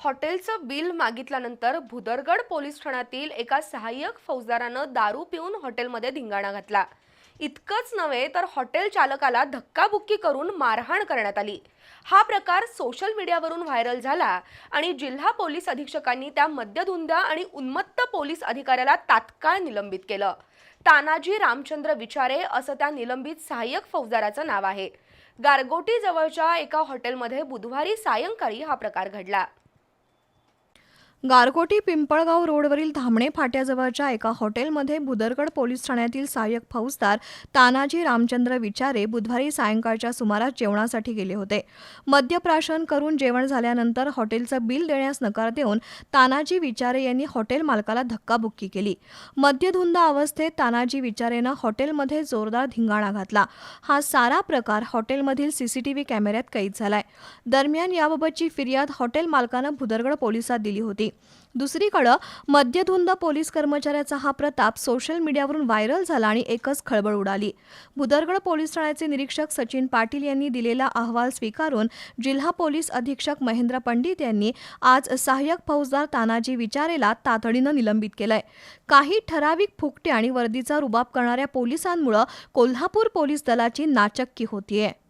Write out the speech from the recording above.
हॉटेलचं bill मागितल्यानंतर Bhudargad police ठाण्यातील एका सहाय्यक फौजदारानं दारू पिऊन हॉटेलमध्ये धिंगाणा घातला. इतकंच नव्हे तर हॉटेल चालकाला धक्काबुक्की करून मारहाण करण्यात आली. हा प्रकार सोशल मीडियावरून व्हायरल झाला आणि जिल्हा पोलीस अधीक्षकांनी त्या मद्यधुंद्या आणि उन्मत्त पोलीस अधिकाऱ्याला तात्काळ निलंबित केलं. तानाजी रामचंद्र विचारे असं त्या निलंबित सहाय्यक फौजदाराचं नाव आहे. गारगोटी जवळच्या एका हॉटेलमध्ये बुधवारी सायंकाळी हा प्रकार घडला. गारकोटी पिंपळगाव रोडवरील धामणे फाट्याजवळच्या एका हॉटेलमध्ये भुदरगड पोलीस ठाण्यातील सहाय्यक फौजदार तानाजी रामचंद्र विचारे बुधवारी सायंकाळच्या सुमारास जेवणासाठी गेले होते. मद्यप्राशन करून जेवण झाल्यानंतर हॉटेलचं बिल देण्यास नकार देऊन तानाजी विचारे यांनी हॉटेल मालकाला धक्काबुक्की केली. मद्यधुंद अवस्थेत तानाजी विचारेनं हॉटेलमध्ये जोरदार धिंगाणा घातला. हा सारा प्रकार हॉटेलमधील सीसीटीव्ही कॅमेऱ्यात कैद झालाय. दरम्यान याबाबतची फिर्याद हॉटेल मालकानं भुदरगड पोलिसात दिली होती. होती दुसरीकडं मद्यधुंद पोलीस कर्मचाऱ्याचा हा प्रताप सोशल मीडियावरून व्हायरल झाला आणि एकच खळबळ उडाली. भुदरगड पोलीस ठाण्याचे निरीक्षक सचिन पाटील यांनी दिलेला अहवाल स्वीकारून जिल्हा पोलीस अधीक्षक महेंद्र पंडित यांनी आज सहाय्यक फौजदार तानाजी विचारेला तातडीनं निलंबित केलंय. काही ठराविक फुकटे आणि वर्दीचा रुबाब करणाऱ्या पोलिसांमुळं कोल्हापूर पोलीस दलाची नाचक्की होतीये.